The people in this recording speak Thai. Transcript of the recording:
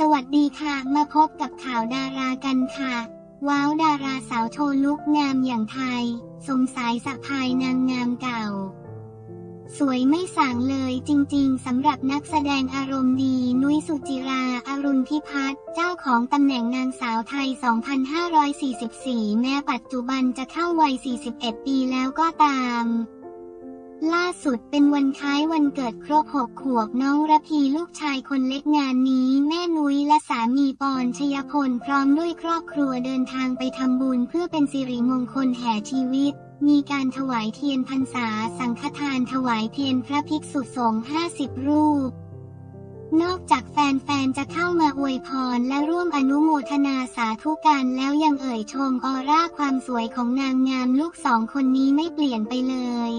สวัสดีค่ะ มาพบกับข่าวดารากันค่ะ ว้าวดาราสาวโชว์ลุกงามอย่างไทย สมสายสะพายนางงามเก่า สวยไม่สางเลยจริงๆสำหรับนักแสดงอารมณ์ดี นุ้ยสุจิรา อรุณพิพัฒน์เจ้าของตำแหน่งนางสาวไทย 2544 แม้ปัจจุบันจะเข้าวัย 41 ปีแล้วก็ตาม ล่าสุดเป็นวันคล้ายวันเกิดครบ6ขวบน้องระพีลูกชายคนเล็กงานนี้ แม่นุ้ยและสามีปอนชยพลพร้อมด้วยครอบครัวเดินทางไปทำบุญเพื่อเป็นสิริมงคลแห่ชีวิต มีการถวายเทียนพรรษา สังฆทานถวายเทียนพระภิกษุสงฆ์50 รูป นอกจากแฟนๆ จะเข้ามาอวยพรและร่วมอนุโมทนาสาธุกันแล้วยังเอ่ยชมออร่าความสวยของนางงามลูกสองคนนี้ไม่เปลี่ยนไปเลย